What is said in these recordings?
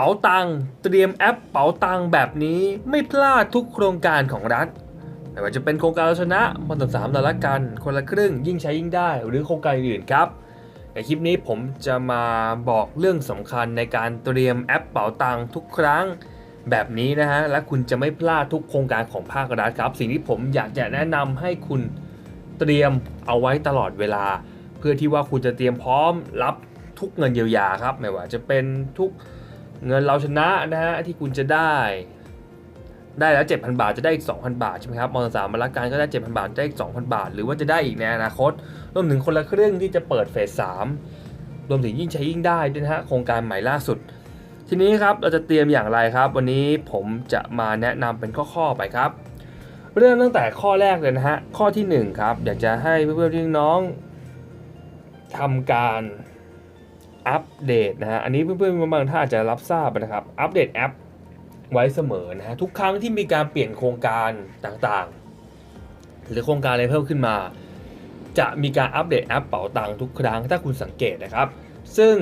เป๋าตังค์เตรียมแอปเป๋าตังค์แบบนี้ไม่พลาดทุกโครงการของรัฐไม่ว่าจะเป็นโครงการเราชนะมันตสามดอลลาร์กัน คนละครึ่งยิ่งใช้ยิ่งได้ หรือโครงการอื่นครับ ในคลิปนี้ผมจะมาบอกเรื่องสำคัญในการเตรียมแอปเป๋าตังค์ทุกครั้งแบบนี้นะฮะ และคุณจะไม่พลาดทุกโครงการของภาครัฐครับ สิ่งที่ผมอยากจะแนะนำให้คุณเตรียมเอาไว้ตลอดเวลา เพื่อที่ว่าคุณจะเตรียมพร้อมรับทุกเงินเยียวยาครับ ไม่ว่าจะเป็นทุก เงินเราชนะนะฮะที่คุณจะได้ ได้แล้ว 7,000 บาทจะได้อีก 2,000 บาทใช่ไหมครับมสามมาละการก็ได้ 7,000 บาทได้อีก 2,000 บาท หรือว่าจะได้อีกในอนาคตรวมถึงคนละครึ่งที่จะเปิดเฟส3รวมถึงยิ่งใช้ยิ่งได้ด้วยนะฮะโครงการใหม่ล่าสุด ทีนี้ครับเราจะเตรียมอย่างไรครับ วันนี้ผมจะมาแนะนำเป็นข้อๆไปครับเริ่มตั้งแต่ข้อแรกเลยนะฮะข้อที่1ครับอยากจะให้เพื่อนๆพี่น้องทำการ อัปเดตนะฮะอันนี้เพื่อนๆบางท่านอาจจะรับทราบนะครับอัปเดตแอปไว้เสมอนะฮะทุกครั้งที่มีการเปลี่ยนโครงการต่างๆ หรือโครงการอะไรเพิ่มขึ้นมา จะมีการอัปเดตแอปเป๋าตังค์ทุกครั้งถ้าคุณสังเกตนะครับ ซึ่ง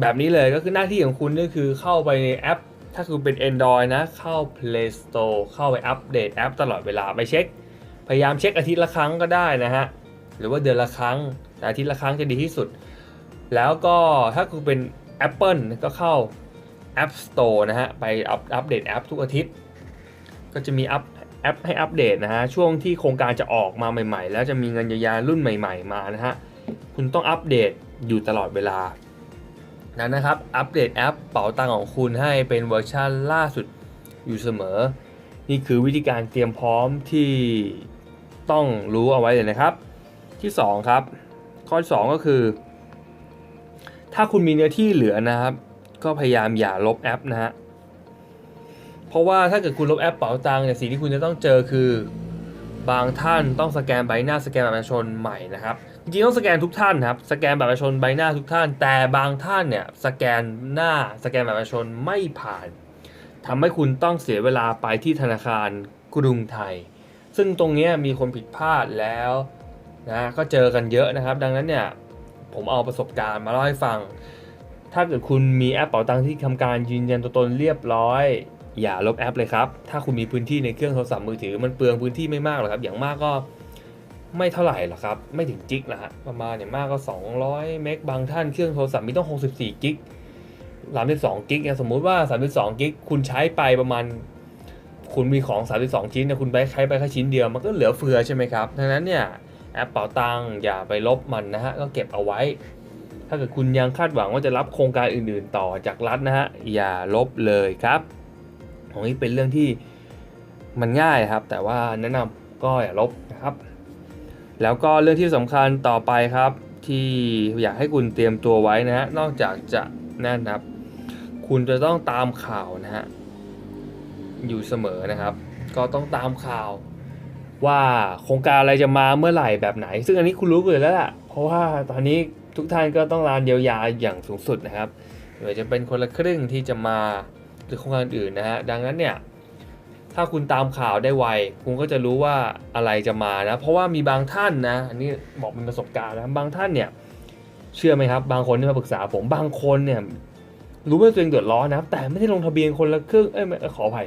แบบนี้เลยก็คือหน้าที่ของคุณก็คือเข้าไปในแอป ถ้าคุณเป็น Android นะ เข้า Play Store เข้าไปอัปเดตแอปตลอดเวลาไปเช็ค พยายามเช็คอาทิตย์ละครั้งก็ได้นะฮะหรือว่าเดือนละครั้งแต่อาทิตย์ละครั้งจะดีที่สุด แล้วก็ถ้าคุณเป็น Apple ก็เข้า App Store นะฮะ ไปอัปอัปเดตแอปทุกอาทิตย์ ก็จะมีอัปแอปให้อัปเดตนะฮะ ช่วงที่โครงการจะออกมาใหม่ ๆ แล้วจะมีเงินเยียวยารุ่นใหม่ ๆ มานะฮะ คุณต้องอัปเดตอยู่ตลอดเวลานั้นนะครับ อัปเดตแอปเป๋าตังค์ของคุณให้เป็นเวอร์ชันล่าสุดอยู่เสมอ นี่คือวิธีการเตรียมพร้อมที่ต้องรู้เอาไว้เลยนะครับ ที่ 2 ครับ ข้อ 2 ก็คือ ถ้าคุณมีเนื้อที่เหลือนะครับ ก็พยายามอย่าลบแอปนะฮะเพราะว่าถ้าเกิดคุณลบแอปเป๋าตังค์เนี่ยสิ่งที่คุณจะต้องเจอคือบางท่านต้องสแกนใบหน้าสแกนบัตรประชาชนใหม่นะครับจริงต้องสแกนทุกท่านครับสแกนบัตรประชาชนใบหน้าทุกท่าน แต่บางท่านเนี่ยสแกนหน้าสแกนบัตรประชาชนไม่ผ่านทำให้คุณต้องเสียเวลาไปที่ธนาคารกรุงไทย ซึ่งตรงเนี้ยมีคนผิดพลาดแล้วนะก็เจอกันเยอะนะครับ ดังนั้นเนี่ย ผมเอาประสบการณ์มาเล่าให้ฟัง ถ้าเกิดคุณมีแอปเป๋าตังค์ที่ทำการยืนยันตัวตนเรียบร้อย อย่าลบแอปเลยครับ ถ้าคุณมีพื้นที่ในเครื่องโทรศัพท์มือถือมันเปลืองพื้นที่ไม่มากหรอกครับ อย่างมากก็ไม่เท่าไหร่หรอกครับ ไม่ถึงจิกนะฮะประมาณอย่างมากก็ 200 เมกบางท่านเครื่องโทรศัพท์มีต้อง 64 กิก32 กิกเนี่ยสมมุติว่า 32 กิกคุณใช้ไปประมาณ คุณมีของ 32 ชิ้นนะคุณไปใช้ไปแค่ชิ้นเดียวมันก็เหลือเฟือใช่ไหมครับดังนั้นเนี่ย แอปเป๋าตังอย่าไปลบมันนะฮะก็เก็บเอาไว้ ถ้าเกิดคุณยังคาดหวังว่าจะรับโครงการอื่น ๆ ต่อจากรัฐนะฮะอย่าลบเลยครับของนี้เป็นเรื่องที่มันง่ายครับ แต่ว่าแนะนำก็อย่าลบนะครับ แล้วก็เรื่องที่สำคัญต่อไปครับ ที่อยากให้คุณเตรียมตัวไว้นะฮะนอกจากจะนั่นนะครับ คุณจะต้องตามข่าวนะฮะอยู่เสมอนะครับ ก็ต้องตามข่าว ว่าโครงการอะไรจะมาเมื่อไหร่แบบไหน ซึ่งอันนี้คุณรู้อยู่แล้วล่ะ เพราะว่าตอนนี้ทุกท่านก็ต้องการเยียวยาอย่างสูงสุดนะครับไม่ว่าจะเป็นคนละครึ่งที่จะมาหรือโครงการอื่นนะฮะดังนั้นเนี่ยถ้าคุณตามข่าวได้ไว คุณก็จะรู้ว่าอะไรจะมานะ เพราะว่ามีบางท่านนะ อันนี้บอกเป็นประสบการณ์นะ บางท่านเนี่ย เชื่อไหมครับ บางคนที่มาปรึกษาผม บางคนเนี่ย รู้ว่าตัวเองเดือดร้อนนะ แต่ไม่ได้ลงทะเบียนคนละครึ่ง เอ้ยขออภัย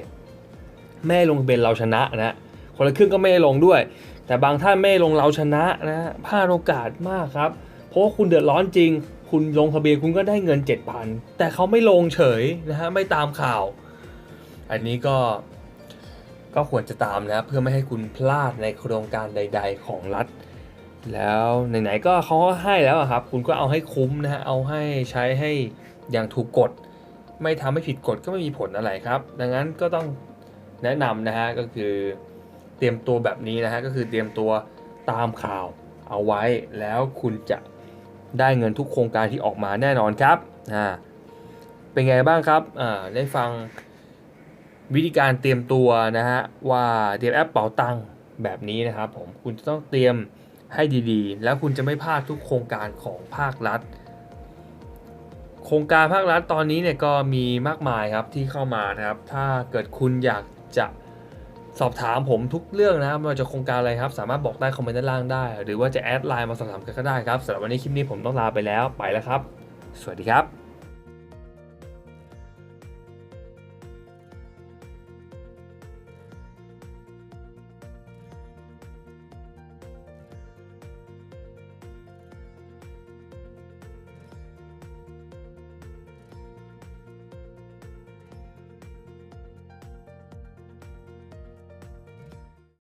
ไม่ลงทะเบียนเราชนะนะ คนละครึ่งก็ไม่ลงด้วย แต่บางท่านไม่ลงเราชนะนะพลาดโอกาสมากครับ เพราะว่าคุณเดือดร้อนจริง คุณลงทะเบียนคุณก็ได้เงิน 7,000 แต่เขาไม่ลงเฉยนะฮะไม่ตามข่าว อันนี้ก็ก็ควรจะตามนะเพื่อไม่ให้คุณพลาดในโครงการใด ๆ ของรัฐ แล้วไหนๆก็เขาก็ให้แล้วครับ คุณก็เอาให้คุ้มนะฮะเอาให้ใช้ให้อย่างถูกกฎ ไม่ทำให้ผิดกฎก็ไม่มีผลอะไรครับ ดังนั้นก็ต้องแนะนำนะฮะก็คือ เตรียมตัวแบบนี้นะฮะก็คือเตรียมตัวตามข่าวเอาไว้แล้วคุณจะได้เงินทุกโครงการที่ออกมาแน่นอนครับอ่าเป็นไงบ้างครับอ่าได้ฟังวิธีการเตรียมตัวนะฮะว่าเตรียมแอปเป๋าตังค์แบบนี้นะครับผมคุณจะต้องเตรียมให้ดีๆ แล้วคุณจะไม่พลาดทุกโครงการของภาครัฐ โครงการภาครัฐตอนนี้เนี่ยก็มีมากมายครับที่เข้ามานะครับ ถ้าเกิดคุณอยากจะ สอบถามผมทุกเรื่องนะครับไม่ว่าจะโครงการอะไรครับ สามารถบอกใต้คอมเมนต์ด้านล่างได้ หรือว่าจะแอดไลน์มาสอบถามกันก็ได้ครับสำหรับวันนี้คลิปนี้ผมต้องลาไปแล้วไปแล้วครับ สวัสดีครับ